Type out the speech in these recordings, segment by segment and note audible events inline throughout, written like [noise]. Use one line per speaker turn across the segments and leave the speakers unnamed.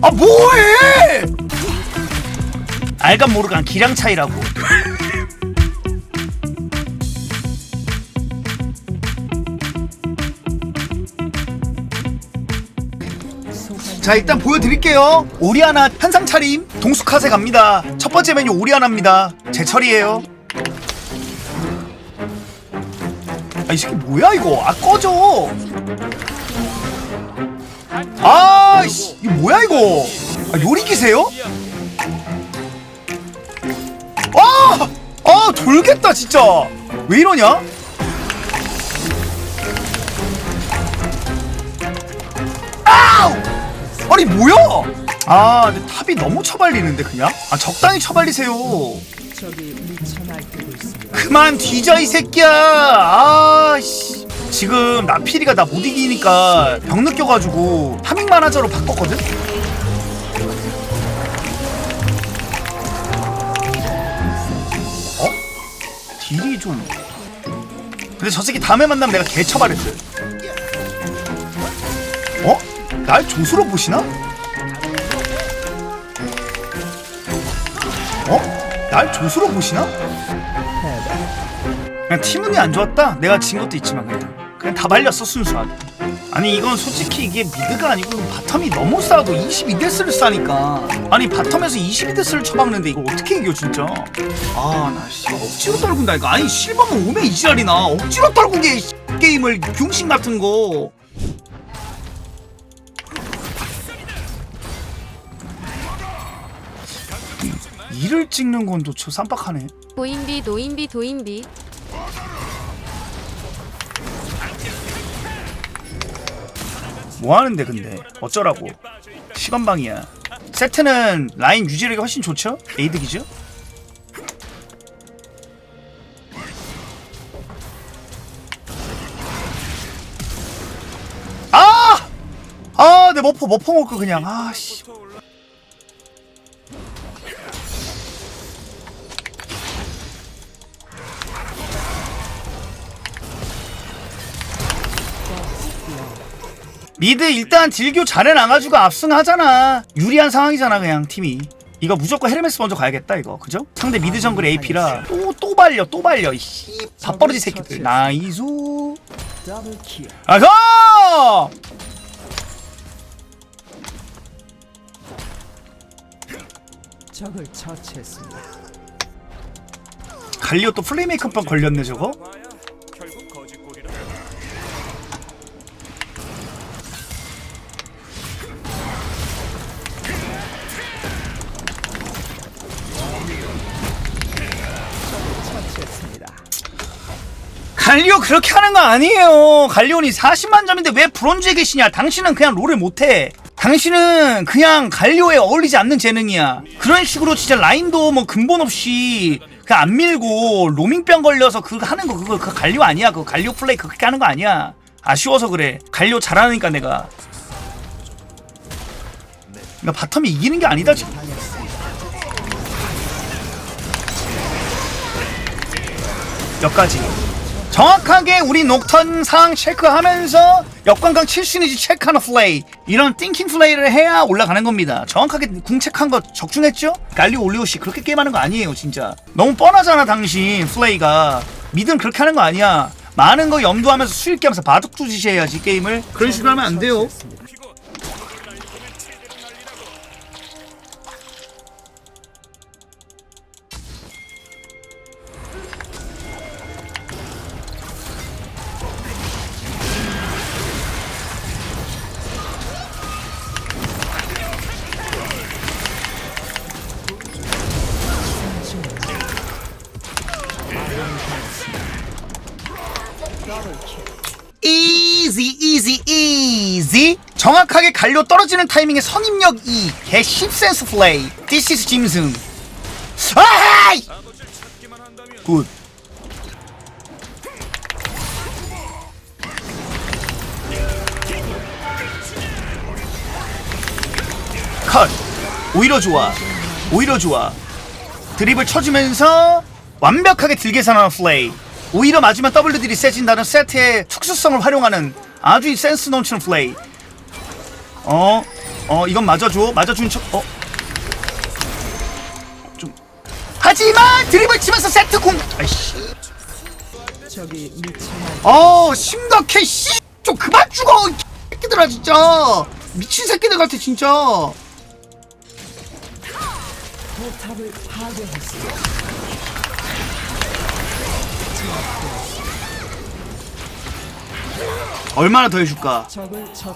아 뭐해? 알간 모르간 기량 차이라고. 자 일단 보여드릴게요. 오리아나 한상 차림 동숙카세 갑니다. 첫 번째 메뉴 오리아나입니다. 제철이에요. 아 이 새끼 뭐야 이거? 아 꺼져. 아 씨 이거 뭐야 이거 아 요리기세요? 아! 아 돌겠다 진짜 왜 이러냐? 아우! 아니 뭐야? 아 근데 탑이 너무 처발리는데 그냥? 아 적당히 처발리세요 그만 뒤져 이 새끼야 아씨 지금 나피리가 나 못 이기니까 병 느껴가지고 파밍만 하자로 바꿨거든? 어? 딜이 좀 근데 저 새끼 다음에 만나면 내가 개처발했어 어? 날 조수로 보시나? 어? 날 조수로 보시나? 그냥 팀운이 안 좋았다? 내가 진 것도 있지만 그냥 그냥 다 말렸어 순수하게. 아니 이건 솔직히 이게 미드가 아니고 바텀이 너무 싸도 22데스를 싸니까. 아니 바텀에서 22데스를 쳐박는데 이걸 어떻게 이겨 진짜? 아나 씨 억지로 떨군다니까. 아니 실버만 오면 이 지랄이나. 억지로 떨구게 이 게임을 병신 같은 거. 이를 찍는 건도 저 쌈박하네.
도인비 노인비 도인비
뭐 하는데 근데 어쩌라고 시간방이야 세트는 라인 유지력이 훨씬 좋죠? 에이드기죠? 아! 아, 내 머퍼 머퍼 먹고 그냥 아씨. 미드 일단 딜교 잘해나가지고 압승하잖아. 유리한 상황이잖아 그냥 팀이. 이거 무조건 헤르메스 먼저 가야겠다 이거. 그죠? 상대 미드 정글 AP라. 또 또 발려 또 발려. 이씨 밥버러지 새끼들. 나이스. 아가!
적을 처치했습니다.
갈리오 또 플레이메이커빵 걸렸네 저거 갈리오 그렇게 하는 거 아니에요. 갈리온이 40만 점인데 왜 브론즈에 계시냐? 당신은 그냥 롤을 못해. 당신은 그냥 갈리오에 어울리지 않는 재능이야. 그런 식으로 진짜 라인도 뭐 근본 없이 그냥 안 밀고 로밍병 걸려서 그거 하는 거 그거 그 갈리오 아니야. 그거 갈리오 플레이 그렇게 하는 거 아니야. 아쉬워서 그래. 갈리오 잘하니까 내가. 나 바텀이 이기는 게 아니다 지금. 여기까지. 정확하게 우리 녹턴 상황 체크하면서 역관광 칠순이지 체크하는 플레이 이런 띵킹 플레이를 해야 올라가는 겁니다. 정확하게 궁 체크한 거 적중했죠? 갈리 올리오씨 그렇게 게임하는 거 아니에요 진짜. 너무 뻔하잖아 당신 플레이가. 미드는 그렇게 하는 거 아니야. 많은 거 염두하면서 수익 하면서 바둑 두듯이 해야지 게임을. 그런 식으로 하면 안 돼요 easy easy easy. 정확하게 갈려 떨어지는 타이밍에 선입력 2 개 10센스 플레이. This is 짐승 아하이! 굿 컷 오히려 좋아. 오히려 좋아. 드립을 쳐주면서 완벽하게 들계산하는 플레이 오히려 맞으면 W들이 세진다는 세트의 특수성을 활용하는 아주 이 센스 넘치는 플레이. 어 어 이건 맞아줘. 맞아준 척 어. 좀. 하지마 드립을 치면서 세트 공 아이씨. 어 심각해 씨좀 그만 죽어 이 새끼들아 진짜. 미친 새끼들 같아 진짜 얼마나 더 해줄까?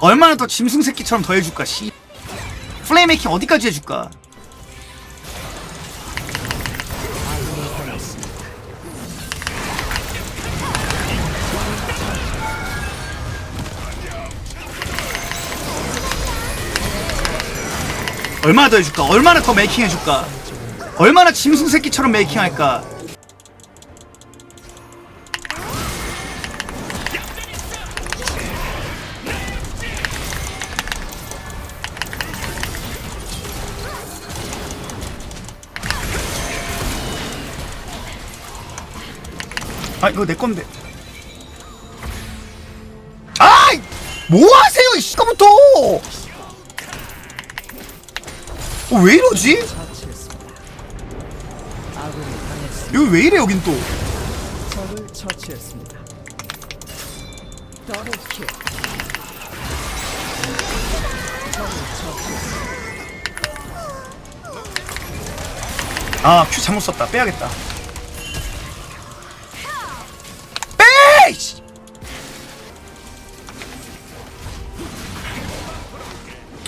얼마나 더 짐승 새끼처럼 더 해줄까 씨? 플레이 메이킹 어디까지 해줄까? 얼마나 더 해줄까? 얼마나 더 메이킹 해줄까? 얼마나 짐승 새끼처럼 메이킹 할까 아 이거 내 건데. 아이 뭐 하세요 이 시간부터? 어, 왜 이러지? 여기 왜 이래 여긴 또?
적을 처치했습니다. 더블킬. 적을 처치했습니다.
아큐 잘못 썼다 빼야겠다. 빼! 씨.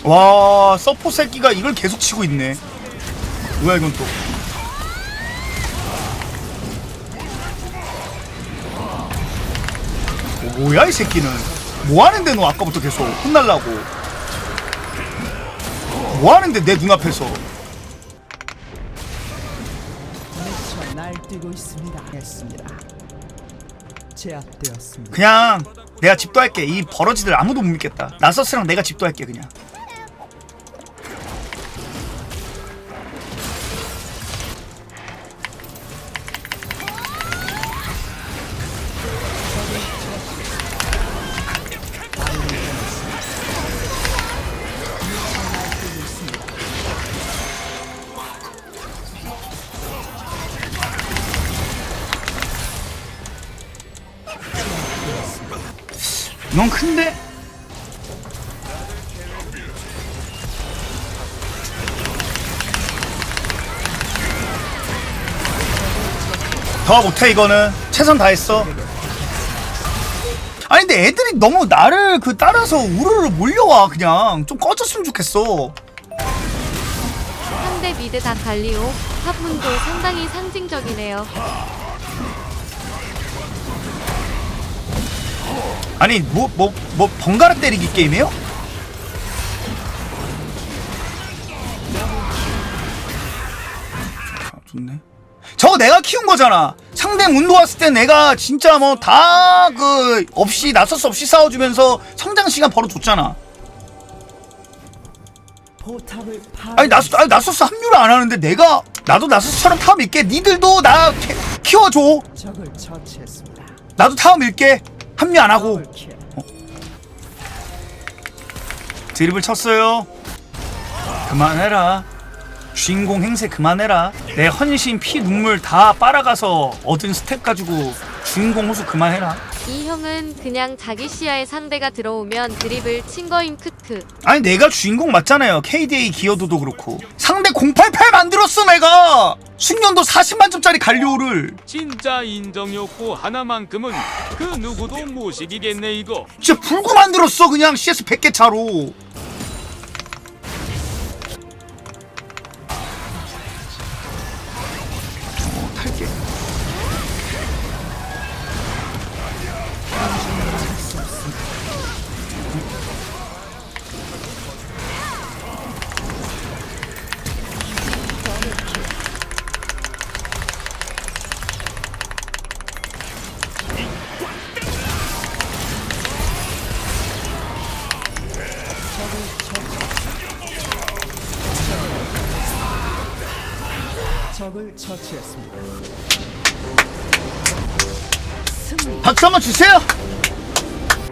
와 서포 새끼가 이걸 계속 치고 있네. 뭐야 이건 또? 뭐, 뭐야 이 새끼는? 뭐 하는데 너 아까부터 계속 혼날라고? 뭐 하는데 내 눈앞에서?
날뛰고 있습니다. 했습니다. 제압되었습니다.
그냥 내가 집도할게. 이 버러지들 아무도 못 믿겠다. 나서스랑 내가 집도할게 그냥 이건 큰데? 더 못해 이거는. 최선 다했어. 아니 근데 애들이 너무 나를 그 따라서 우르르 몰려와 그냥. 좀 꺼졌으면 좋겠어.
상대 미드 다 갈리오. 화분도 상당히 상징적이네요
아니 뭐 뭐 뭐 번갈아 때리기 게임이에요? 아, 좋네. 저거 내가 키운 거잖아. 상대 운도 왔을 때 내가 진짜 뭐 다 그 없이 나서스 없이 싸워주면서 성장 시간 벌어줬잖아.
포탑을 파괴.
아니 나서 아니 나서스 합류를 안 하는데 내가 나도 나서스처럼 타워 밀게. 니들도 나 캐- 키워줘. 나도 타워 밀게. 합류 안 하고
더블킬.
드립을 쳤어요. 그만해라. 주인공 행세 그만해라. 내 헌신 피 눈물 다 빨아가서 얻은 스택 가지고 주인공 호수 그만해라.
이 형은 그냥 자기 시야에 상대가 들어오면 드립을 친 거임 크크
아니 내가 주인공 맞잖아요. KDA 기어도도 그렇고 상대 088 만들었어 내가. 숙련도 40만 점짜리 갈리오를
진짜 인정 욕구 하나만큼은 그 누구도 못 이기겠네 이거.
진짜 불구 만들었어 그냥 CS 100개 차로.
적을 처치했습니다.
박수 한번 주세요.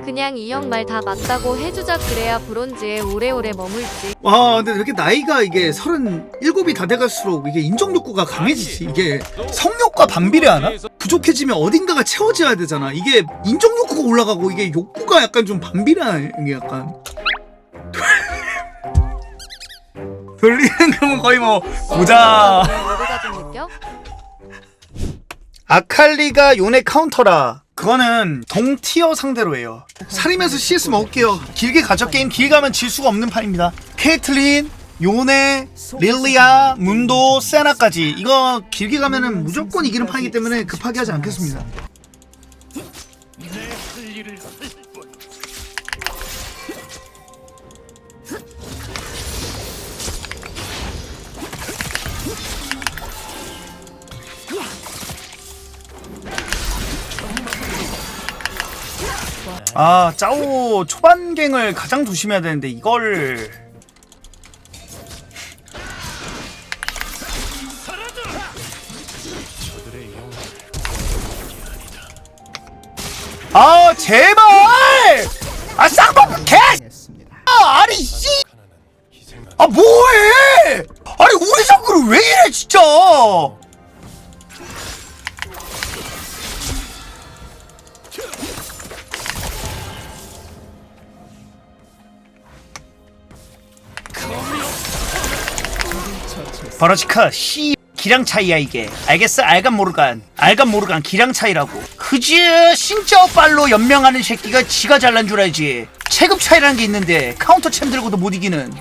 그냥 이 형 말 다 맞다고 해주자 그래야 브론즈에 오래오래 머물지.
와 근데 왜 이렇게 나이가 이게 서른 일곱이 다 돼갈수록 이게 인정 욕구가 강해지지 이게 성욕과 반비례하나? 부족해지면 어딘가가 채워져야 되잖아 이게 인정 욕구가 올라가고 이게 욕구가 약간 좀 반비례하는 게 약간 [laughs] 돌리는 그러면 거의 뭐 고자
느껴?
아칼리가 요네 카운터라. 그거는 동티어 상대로 해요. 살이면서 CS 먹을게요. 길게 가죠 게임. 길게 가면 질 수가 없는 판입니다. 케이틀린 요네 릴리아 문도 세나까지. 이거 길게 가면은 무조건 이기는 판이기 때문에 급하게 하지 않겠습니다 아 짜오 초반갱을 가장 조심해야 되는데 이걸 아 제발 아 쌍꺼풀 개. 아, 아니 씨. 아 뭐해? 아니 우리 정글을 왜 이래 진짜? 버러지카 씨 기량 차이야 이게. 알겠어? 알간 모르간 알간 모르간 기량 차이라고. 그지? 진짜 빨로 연명하는 새끼가 지가 잘난 줄 알지. 체급 차이라는 게 있는데 카운터 챔 들고도 못 이기는.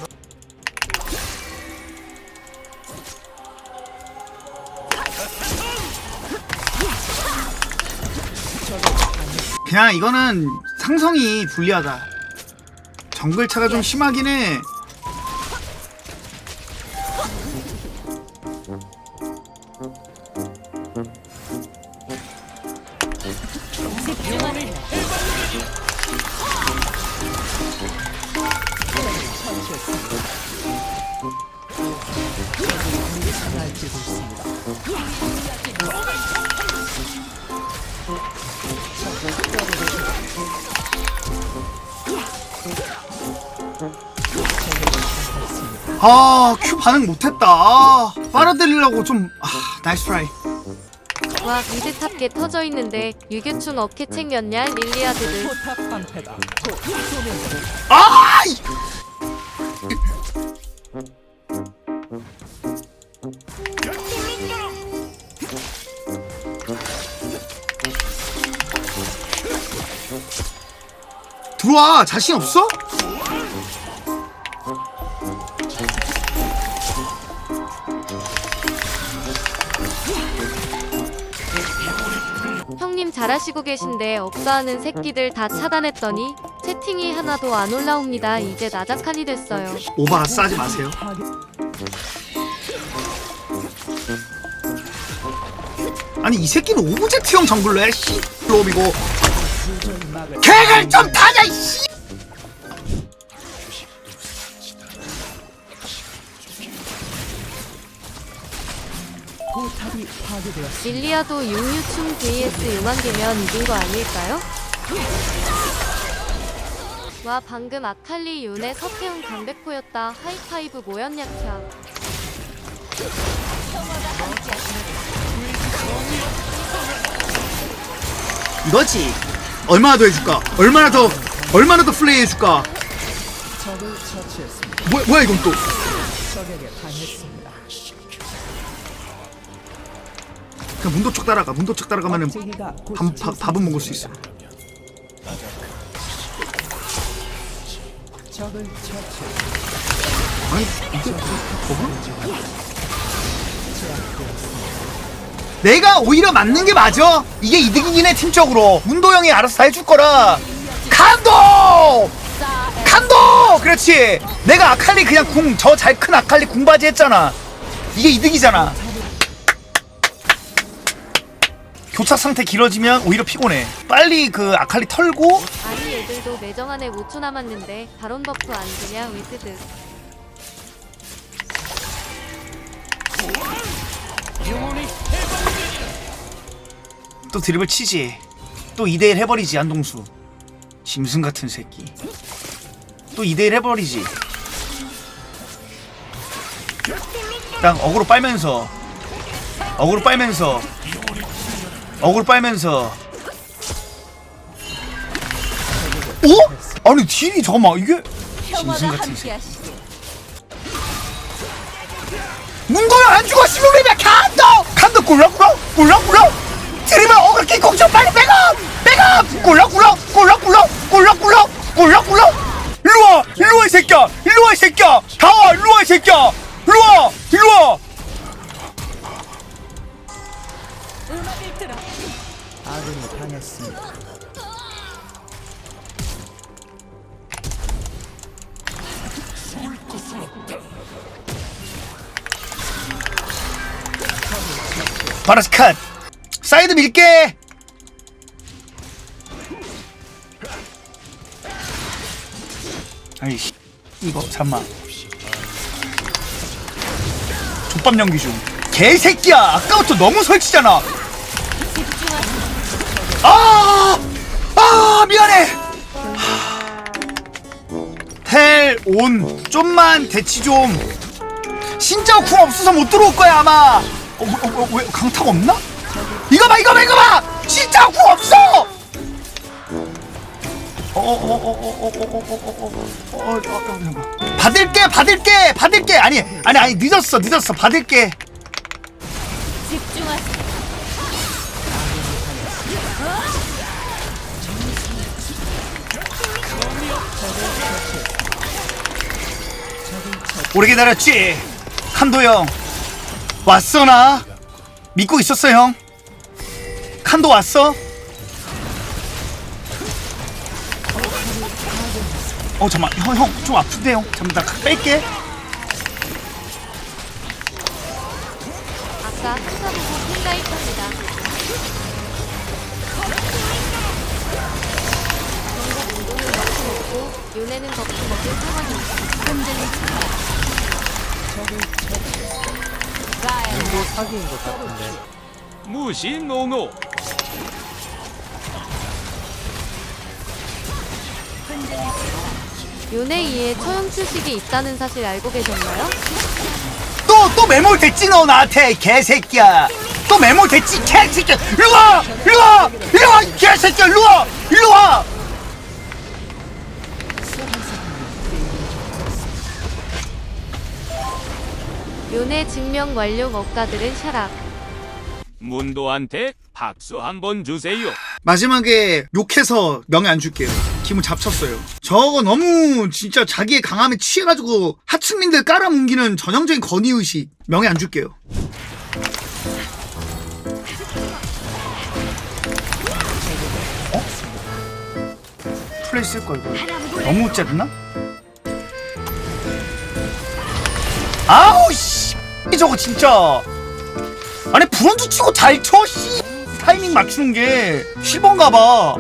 그냥 이거는 상성이 불리하다. 정글차가 좀 심하긴 해 아, 큐 반응 못했다. 아, 빨아들이려고 좀, 아, 나이스 트라이.
와 미드 탑게 터져 있는데 유교충 어깨 챙겼냐 릴리아드들.
아! 이- 들어와, 자신 없어?
잘하시고 계신데 업사하는 새끼들 다 차단했더니 채팅이 하나도 안 올라옵니다. 이제 나작한이 됐어요.
오바 싸지 마세요. 아니, 이 새끼는 오브젝트형 정글러 해, 씨.
막을
개를 좀 타자, 씨!
포탑이 파괴되었습니다.
릴리아도 육류충 vs 용한개면 이긴 거 아닐까요? 와 방금 아칼리 윤의 서태웅 강백호였다. 하이파이브 뭐였냐 캬.
이거지. 얼마나 더 해줄까? 얼마나 더, 얼마나 더 플레이 해줄까?
적을 처치했습니다.
뭐야, 뭐야, 이건 또.
적에게 당했습니다.
그냥 문도척 따라가. 문도척 따라가면은
제기가 곧
밥, 밥, 밥은 먹을 수 있어. 아니, 이게 저거? 내가 오히려 맞는 게 맞아. 이게 이득이긴 해 팀적으로. 문도 형이 알아서 다 해줄 거라. 감독! 감독! 그렇지. 내가 아칼리 그냥 궁 저 잘 큰 아칼리 궁바지 했잖아. 이게 이득이잖아. 교착 상태 길어지면 오히려 피곤해. 빨리 그 아칼리 털고
아니 애들도 매정 안에 5초 남았는데 바론 버프 안 주냐 위드드.
또 드립을 치지. 또 2대1 해버리지 안동수. 짐승 같은 새끼. 또 2대1 해버리지. 딱 어그로 빨면서 어그로 빨면서 억울 빨면서. 어? 아니 딜이 잠깐만 이게? 짐승 같은 새 문고야 안 죽어 시무리면 간다 간다 굴렁굴렁 굴렁굴렁 드리블 억울 끼고 좀 빨리 빼고! 빼고! 굴렁굴렁 굴렁굴렁 굴렁굴렁 굴렁굴렁 일로와! 일로와 새끼야! 일로와 새끼야! 다와! 일로와 새끼야! 일로와! 바라스 컷 사이드 밀게. 아이씨. 이거 잠만. 족밥 연기 중. 개새끼야. 아까부터 너무 설치잖아. 아, 아 미안해. 텔온. 좀만 대치 좀. 진짜 궁 없어서 못 들어올 거야 아마 어, 어, 어, 왜 강타가 없나? 이거 봐 이거 봐 이거 봐! 진짜 구 없어! 받을게 받을게 받을게 아니 아니 아니 늦었어 늦었어 받을게 집중하세요. 오래 기다렸지 칸도 형 왔어 나? 믿고 있었어 형? 칸도 왔어? 어 잠만. 형 형 좀 아픈데 형? 잠만 나 뺄게.
아까 스타보고 핑가입합니다. 정작 운동은 먹고 먹고 요네는 덕후 먹을 상황입니다.
무시 노노.
요네 2에 처형 출식이 있다는 사실 알고 계셨나요?
또또 매몰 됐지 너 나한테 개새끼야. 또 매몰 됐지 개새끼야. 일로 와! 일로 와! 일로 와 이 개새끼야. 일로 와! 일로 와
요네 증명 완료 억가들은 샤락.
문도한테 박수 한번 주세요.
마지막에 욕해서 명예 안 줄게요. 기분 잡쳤어요. 저거 너무 진짜 자기의 강함에 취해가지고 하층민들 깔아뭉기는 전형적인 건의의식. 명예 안 줄게요. 어? 플레이 쓸걸 이거. 너무 쨌나? 아우 씨 저거 진짜 아니 브론즈 치고 잘 쳐, 씨. 타이밍 맞추는 게 10번가 봐.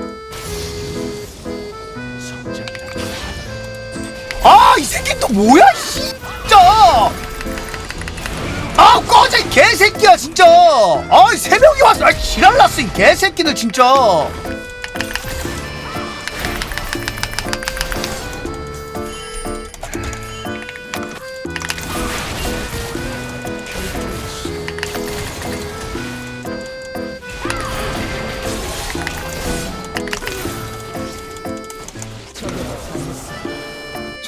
아, 이 새끼 또 뭐야, 씨. 진짜. 아, 꺼져, 이 개새끼야, 진짜. 아, 이 새벽에 왔어. 아, 지랄났어, 이 개새끼들, 진짜.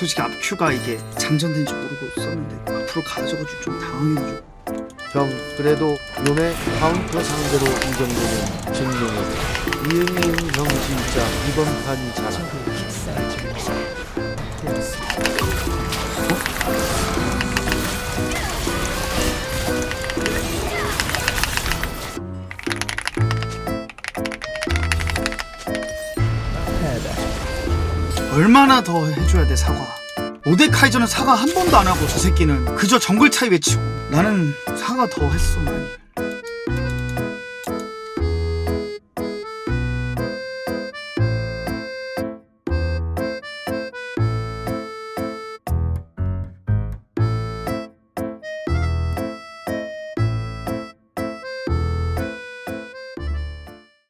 솔직히 앞큐가 이게 장전된지 모르고 썼는데 앞으로 가져가지고 좀 당황해가지고.
형 그래도 요네 카운터 상대로 이 정도는 증명해 이응이응 형 진짜 이번 판이 잘한다
얼마나 더 해줘야 돼 사과. 모데카이저는 사과 한 번도 안 하고 저 새끼는 그저 정글 차이 외치고 나는 사과 더 했어